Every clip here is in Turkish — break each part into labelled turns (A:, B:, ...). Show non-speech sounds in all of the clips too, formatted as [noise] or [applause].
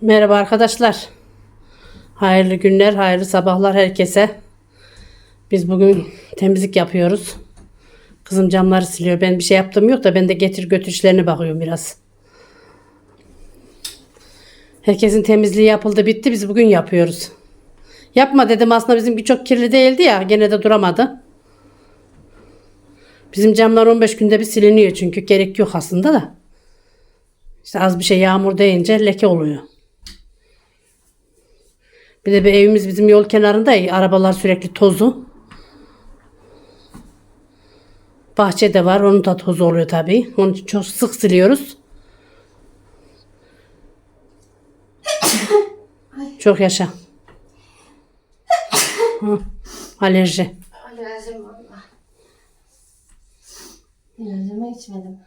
A: Merhaba arkadaşlar. Hayırlı günler, hayırlı sabahlar herkese. Biz bugün temizlik yapıyoruz. Kızım camları siliyor. Ben bir şey yaptığım yok da ben de getir götür işlerine bakıyorum biraz. Herkesin temizliği yapıldı bitti. Biz bugün yapıyoruz. Yapma dedim aslında bizim çok kirli değildi ya. Gene de duramadı. Bizim camlar 15 günde bir siliniyor çünkü gerek yok aslında da. İşte az bir şey yağmur değince leke oluyor. Bir de bir evimiz bizim yol kenarında ya, arabalar sürekli tozu. Bahçede var onun da tozu oluyor tabii. Onun için çok sık siliyoruz. çok yaşa. Hı, alerji.
B: Alerjim valla. İlacımı içmedim.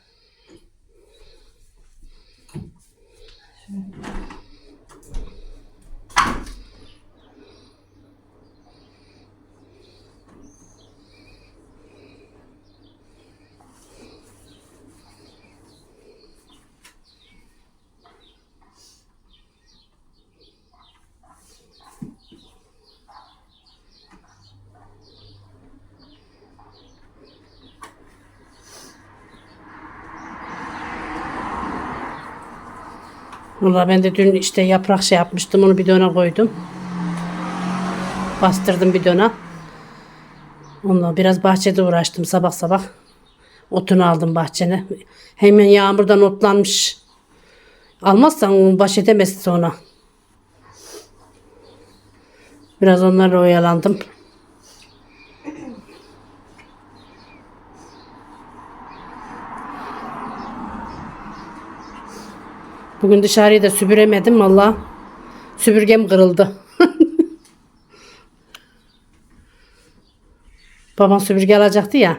A: Valla ben de dün işte yaprak şey yapmıştım. Onu bidona koydum. Bastırdım bidona. Ondan biraz bahçede uğraştım sabah sabah. Otunu aldım bahçene. Hemen yağmurdan otlanmış. Almazsan baş edemezsin sonra. Biraz onlarla oyalandım. Bugün dışarıyı da süpüremedim valla. Süpürgem kırıldı. [laughs] Babam süpürge alacaktı ya.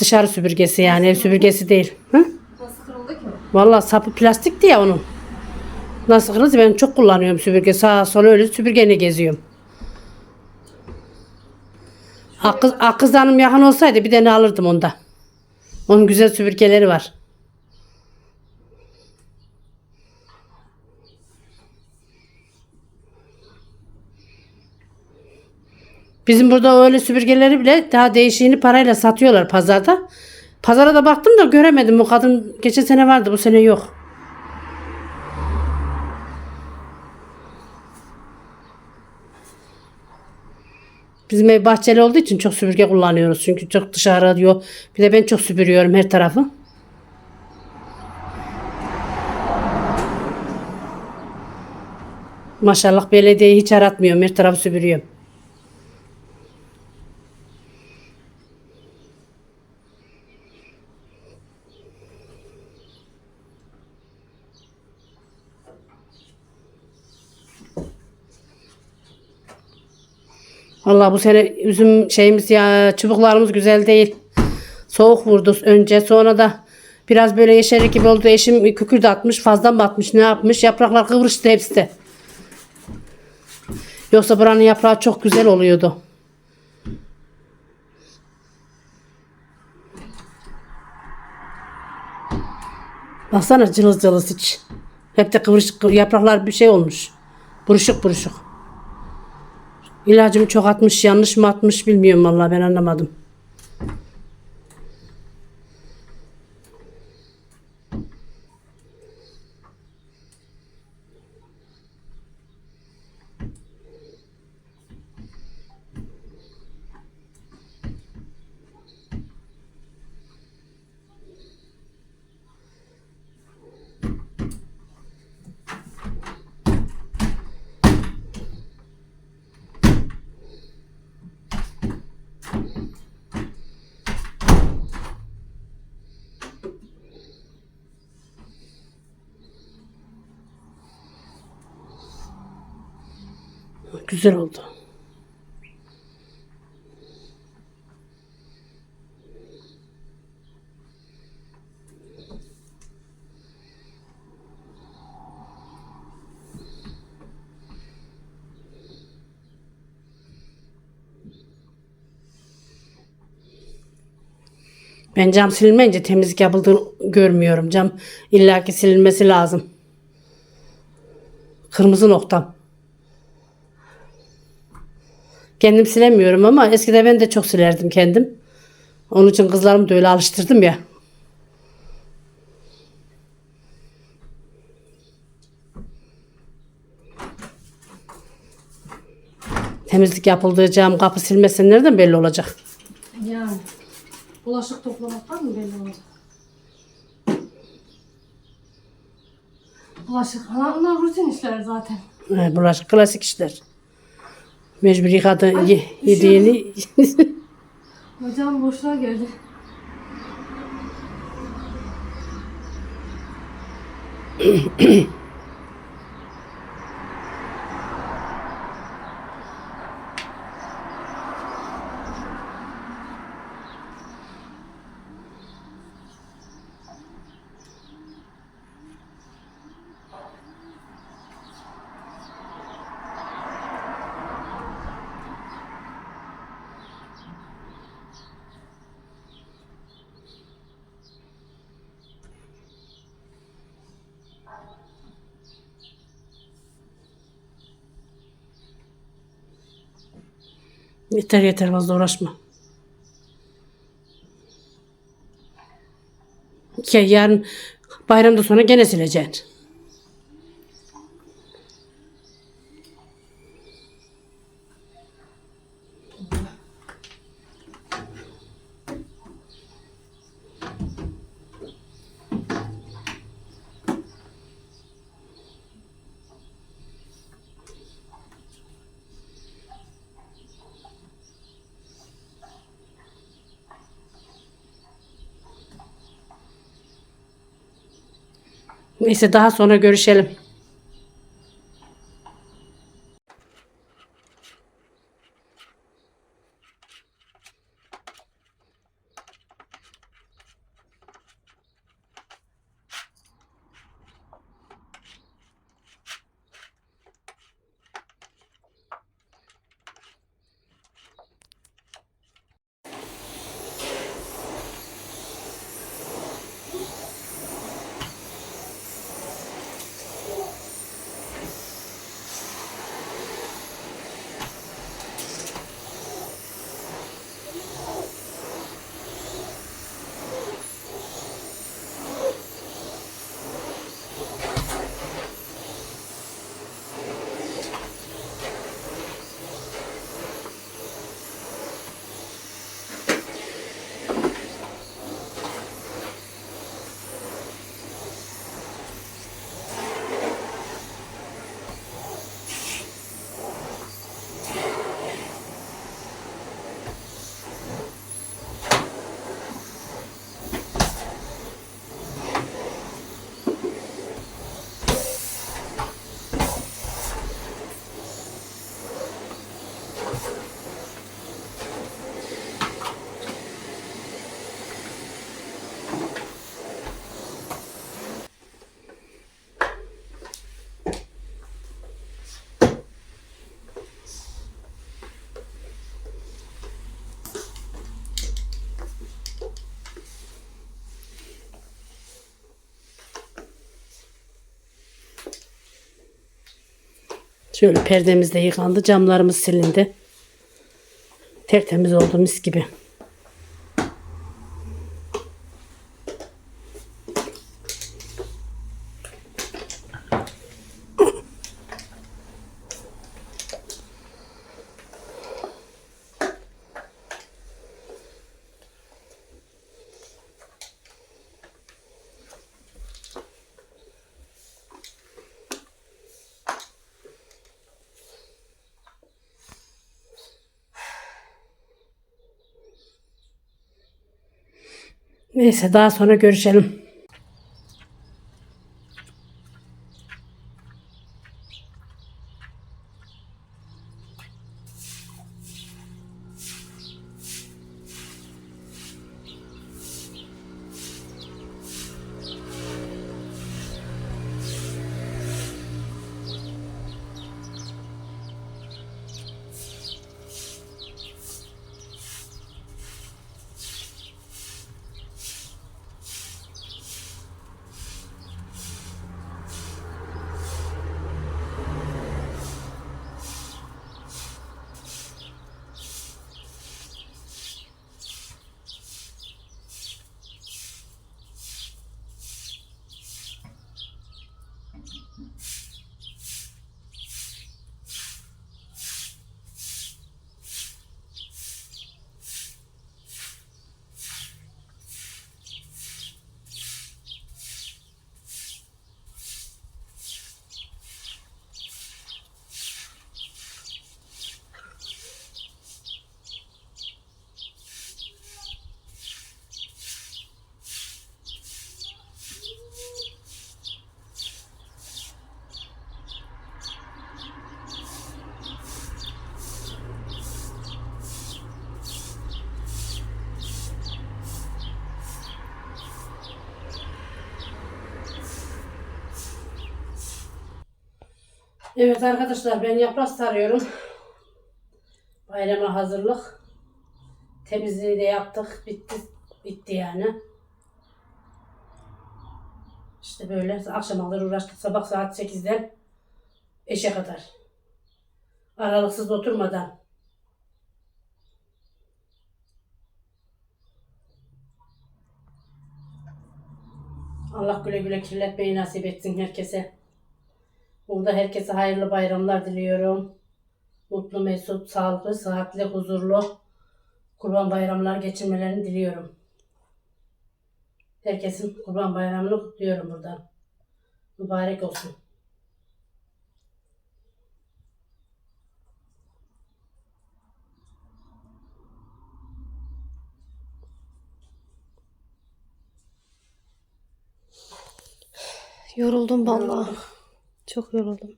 A: Dışarı süpürgesi yani ev süpürgesi değil. Hı?
B: Nasıl kırıldı ki?
A: Valla sapı plastikti ya onun. Nasıl kırıldı ben çok kullanıyorum süpürge. Sağa sola öyle süpürgeyle geziyorum. Akız, Akız Hanım yakın olsaydı bir tane alırdım onda. Onun güzel süpürgeleri var. Bizim burada öyle süpürgeleri bile daha değişiğini parayla satıyorlar pazarda. Pazara da baktım da göremedim. O kadın geçen sene vardı bu sene yok. Bizim ev bahçeli olduğu için çok süpürge kullanıyoruz. Çünkü çok dışarı diyor. Bir de ben çok süpürüyorum her tarafı. Maşallah belediyeyi hiç aratmıyorum. Her tarafı süpürüyorum. Vallahi bu sene üzüm şeyimiz ya çubuklarımız güzel değil. Soğuk vurdu önce sonra da biraz böyle yeşerlik gibi oldu. Eşim kükürt atmış fazla mı atmış ne yapmış yapraklar kıvrıştı hepsi de. Yoksa buranın yaprağı çok güzel oluyordu. Baksana cılız cılız hiç. Hep de kıvırcık yapraklar bir şey olmuş. Buruşuk buruşuk. İlacımı çok atmış, yanlış mı atmış bilmiyorum vallahi ben anlamadım. Güzel oldu. Ben cam silinmeyince temizlik yapıldığını görmüyorum. Cam illaki silinmesi lazım. Kırmızı noktam. Kendim silemiyorum ama eskide ben de çok silerdim kendim. Onun için kızlarımı da öyle alıştırdım ya. Temizlik yapıldığı cam kapı silmesi nereden belli olacak?
C: Yani. Bulaşık toplamaktan mı belli olacak? Bulaşık falan onlar rutin işler zaten.
A: He, bulaşık klasik işler. Mecbur yıkadı,
C: Ay,
A: ye- yediğini [laughs]
C: Hocam boşluğa geldi. [laughs]
A: yeter yeter fazla uğraşma. Ki yarın bayramda sonra gene sileceksin. Neyse daha sonra görüşelim. Şöyle perdemiz de yıkandı. Camlarımız silindi. Tertemiz oldu mis gibi. Neyse daha sonra görüşelim. Evet arkadaşlar ben yaprak sarıyorum. Bayrama hazırlık. Temizliği de yaptık. Bitti. Bitti yani. İşte böyle akşamalar uğraştık. Sabah saat 8'den 5'e kadar. Aralıksız oturmadan. Allah güle güle kirletmeyi nasip etsin herkese. Burada herkese hayırlı bayramlar diliyorum. Mutlu, mesut, sağlıklı, sıhhatli, huzurlu kurban bayramlar geçirmelerini diliyorum. Herkesin kurban bayramını kutluyorum buradan. Mübarek olsun.
C: Yoruldum vallahi. Çok yoruldum.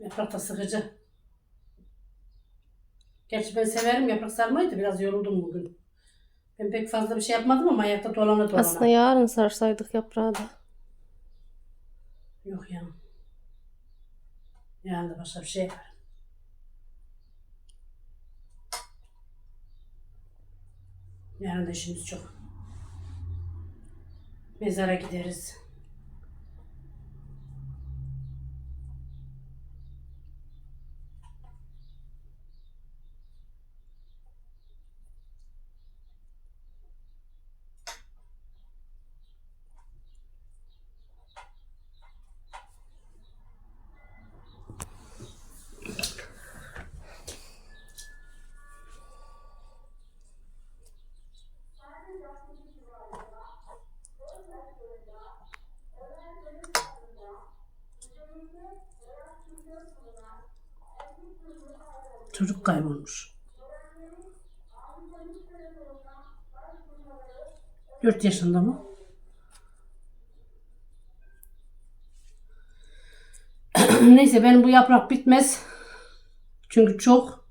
A: Yaprak da sıkıcı. Gerçi ben severim yaprak sarmayı da biraz yoruldum bugün. Ben pek fazla bir şey yapmadım ama ayakta dolana dolana.
C: Aslında yarın sarsaydık yaprağı da.
A: Yok ya. Yani da başka bir şey var. Yarın da işimiz çok. Mezara gideriz. Çocuk kaybolmuş. Dört yaşında mı? [clears throat] Neyse benim bu yaprak bitmez. Çünkü çok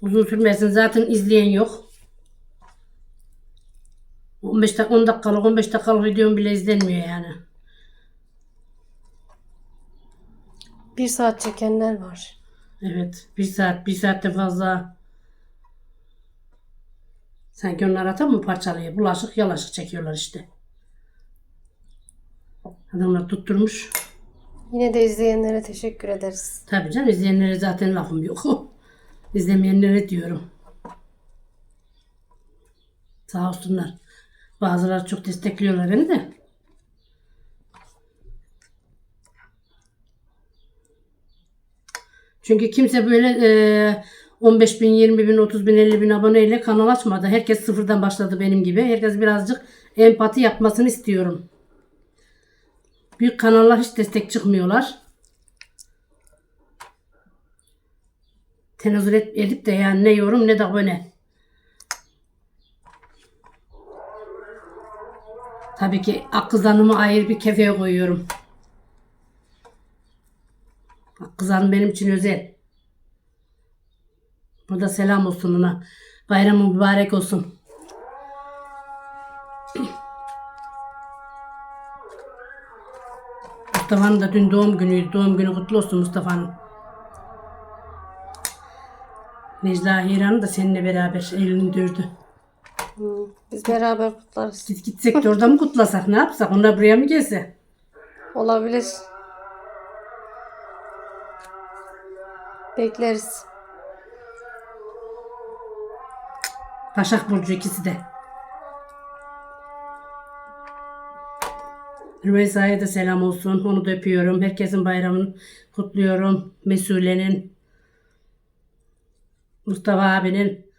A: uzun sürmesin. Zaten izleyen yok. 15 dakika 10 dakikalık 15 dakikalık videom bile izlenmiyor yani.
C: Bir saat çekenler var.
A: Evet. Bir saat, bir saatte fazla. Sanki onlar ata mı parçalıyor? Bulaşık yalaşık çekiyorlar işte. Adamlar tutturmuş.
C: Yine de izleyenlere teşekkür ederiz.
A: Tabii canım izleyenlere zaten lafım yok. [laughs] İzlemeyenlere diyorum. Sağ olsunlar. Bazıları çok destekliyorlar beni de. Çünkü kimse böyle e, 15 bin, 20 bin, 30 bin, 50 bin aboneyle kanal açmadı. Herkes sıfırdan başladı benim gibi. Herkes birazcık empati yapmasını istiyorum. Büyük kanallar hiç destek çıkmıyorlar. Tenezzül edip de yani ne yorum ne de abone. Tabii ki Akkızan'ımı ayrı bir kefeye koyuyorum. Akkızan benim için özel. Burada selam olsun ona. Bayramı mübarek olsun. [clears throat] Mustafa'nın da dün doğum günüydü. Doğum günü kutlu olsun Mustafa'nın. Necla Hiran'ı da seninle beraber elini dürdü.
C: Hı, Biz beraber kutlarız.
A: Biz gitsek de orada mı kutlasak ne yapsak? Onlar buraya mı gelse?
C: Olabilir. Bekleriz.
A: Başak Burcu ikisi de. Rümeysa'ya da selam olsun. Onu da öpüyorum. Herkesin bayramını kutluyorum. Mesule'nin, Mustafa abinin.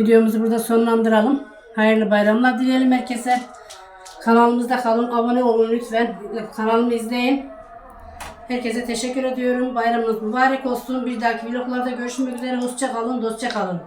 A: Videomuzu burada sonlandıralım. Hayırlı bayramlar dileyelim herkese. Kanalımızda kalın, abone olun lütfen. Kanalımı izleyin. Herkese teşekkür ediyorum. Bayramınız mübarek olsun. Bir dahaki vloglarda görüşmek üzere. Hoşça kalın, dostça kalın.